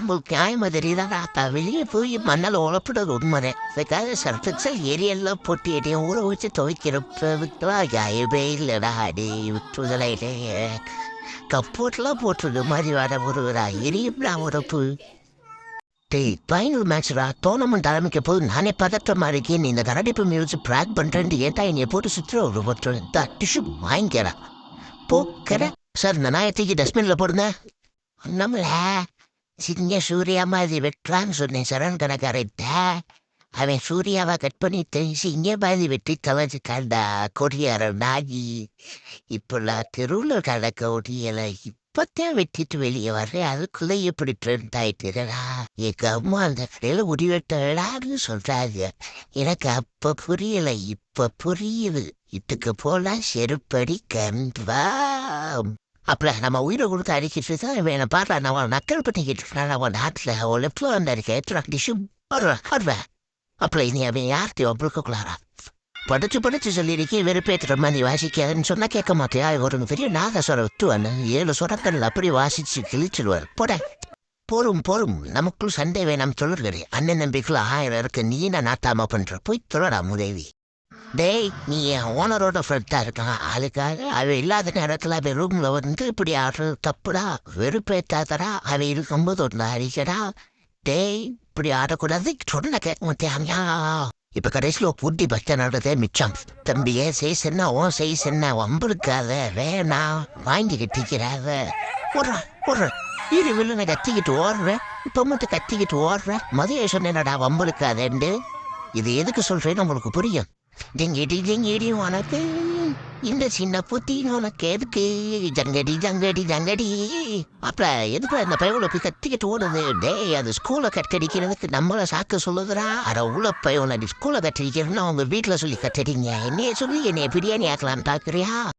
உங்களுக்கு மாதிரி தான் அக்கா வெளியே போய் மண்ணால் உழப்பிடுறது உண்மைதே அதுக்காக சர்ஃபெக்சல் ஏரியெல்லாம் போட்டு ஊற வச்சு துவைக்கிறப்ப விட்டுவா காயவே இல்லைடா அடி விட்டுதலையிலே. கப்போட்டெலாம் போட்டுருது மாதிரி வர ஒருவரா எரியும்டா உறப்பு டேய் ஃபைனல் மேட்ச்ரா டோர்னமெண்ட் ஆரம்பிக்க போது நானே பதற்றமாக இருக்கேன். நீ இந்த கரடிப்பு மியூசிக் ப்ராக் பண்ணுறேன்ட்டு ஏன்டா என்னைய போட்டு சுற்றுற ஒரு ஒருத்தர் டிஷ்யூ வாங்கிக்கிறா போக்கிற சார் இந்த நாயத்தைக்கு டஸ்ட்பினில் போடுங்க. நம்மள சிங்க சூர்யா மாதிரி வெட்டுறான்னு சொன்னேன் சரண் கணக்காரட்ட அவன் சூர்யாவை கட் பண்ணிட்டு சிங்க மாதிரி வெட்டி கலைஞ்சிட்டான்டா கொடியார நாகி இப்பெல்லாம் தெருவில் கடக்க ஒடியலை இப்பத்தான் வெட்டிட்டு வெளியே வர்றேன் அதுக்குள்ளே இப்படி ட்ரெண்ட் ஆயிட்டுறா எங்க அம்மா அந்த கடையில் முடி வெட்டலான்னு எனக்கு அப்ப புரியல இப்ப புரியுது. இதுக்கு போலாம் செருப்படி கன்ஃபார்ம் அப்புறம் நம்ம உயிரை கொடுத்து அடிக்கிட்டு தான் இவன் என்னை பாடுறா நான் அவன் நக்கல் பண்ணிக்கிட்டு இருக்கான். அவன் ஹார்ட்டில் அவன் லெஃப்டில் வந்து இருக்க ட்ரக் டிஷ்யூ வருவேன் வருவேன் அப்பல இனி அவன் யார்த்தையும் ஒப்புக்கொள்ளாரா படிச்சு படிச்சு சொல்லியிருக்கேன். வெறுப்பேற்றுற மாதிரி வாசிக்காதுன்னு சொன்னா கேட்க மாட்டியா ஒரு பெரிய நாகஸ்வரம் விட்டுவான்னு ஏழு சுரக்கல்ல அப்படி வாசிச்சு கிழிச்சிடுவார். போட. போரும் போரும். நமக்குள் சண்டை வேணாம் சொல்லுறது அண்ணன் நம்பிக்கையில் ஆயிரம் இருக்கு. நீ நான் நாட்டாம பண்ற? போய் தொழடா முதேவி. டேய் நீ என் ஓனரோட ஃப்ரெண்டாக இருக்கான். அதுக்காக அவ இல்லாத நேரத்தில் அவ ரூமில் வந்து இப்படி ஆடுறது தப்புடா? வெறுப்பேற்றாதடா அவ இருக்கும்போது ஒரு அடிக்கடா? டேய் இப்படி ஆடக்கூடாது சொன்ன கேட்க மாட்டியா இப்ப கடைசியில் புட்டி பச்சை நடுறதே மிச்சம். தம்பியே செய் சென்ன உன் செய் சென்ன வம்பிருக்காத வேணாம். வாங்கி கட்டிக்கிறாத ஒரு ஒரு இரு வில்லுன கத்திக்கிட்டு ஓடுறேன். இப்போ மட்டும் கத்திக்கிட்டு ஓடுறேன். மதிய சொன்னேனடா வம்பிருக்காதேண்டு இது எதுக்கு சொல்றேன்னு உங்களுக்கு புரியும். ஜங்கடி ஜங்கடி உனக்கு. இந்த சின்ன புத்தி உனக்கு எதுக்கு? ஜங்கடி ஜங்கடி ஜங்கடி. அப்ப எதுக்கு அந்த பையனை போய் கத்திக்கிட்டு ஓடுது? டேய் அது ஸ்கூலை கட்டடிக்கிறதுக்கு நம்மள சாக்க சொல்லுதுடா. அட உள்ள பையனை ஸ்கூலை கட்டடிக்கிறதுன்னு அவங்க வீட்டுல சொல்லி கட்டடிங்க. என்னைய சொல்லி என்னைய பிரியாணி ஆக்கலாம் பாக்குறியா?